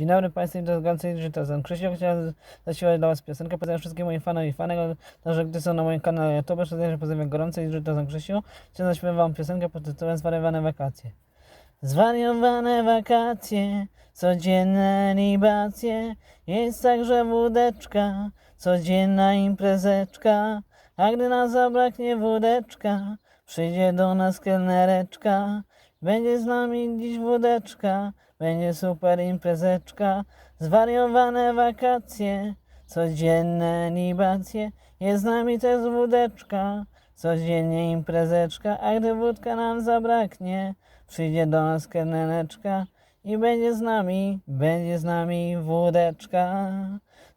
Dzień dobry Państwu, Żyta Zan Krzysiu. Chciałem zaśpiewać dla Was piosenkę. Pozdrawiam wszystkim moim fanom i fanek, także gdy są na moim kanale YouTube, szczególnie pozdrawiam gorąco i Zan Krzysiu. Chciałem zaśpiewać Wam piosenkę pod tytułem Zwariowane wakacje. Zwariowane wakacje, codzienne libacje, jest także wódeczka, codzienna imprezeczka, a gdy nas zabraknie wódeczka, przyjdzie do nas kelnereczka, będzie z nami dziś wódeczka, będzie super imprezeczka, zwariowane wakacje, codzienne libacje, jest z nami też wódeczka, codziennie imprezeczka, a gdy wódka nam zabraknie, przyjdzie do nas kelnereczka i będzie z nami, będzie z nami wódeczka.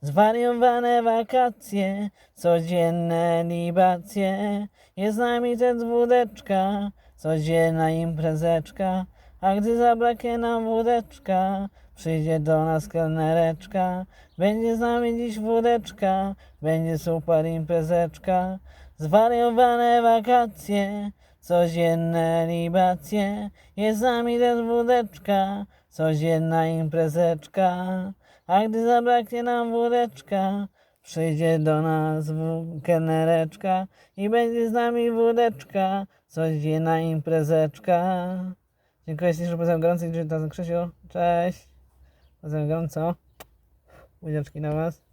Zwariowane wakacje, codzienne libacje, jest z nami też wódeczka, codzienna imprezeczka, a gdy zabraknie nam wódeczka, przyjdzie do nas kelnereczka, będzie z nami dziś wódeczka, będzie super imprezeczka, zwariowane wakacje, codzienne libacje, jest z nami też wódeczka, codzienna imprezeczka, a gdy zabraknie nam wódeczka, przyjdzie do nas kelnereczka i będzie z nami wódeczka, codzienna imprezeczka. Dziękuję ślicznie, że pozdrawiam gorąco i Krzysiu. Cześć. Pozdrawiam gorąco. Buziaczki na Was.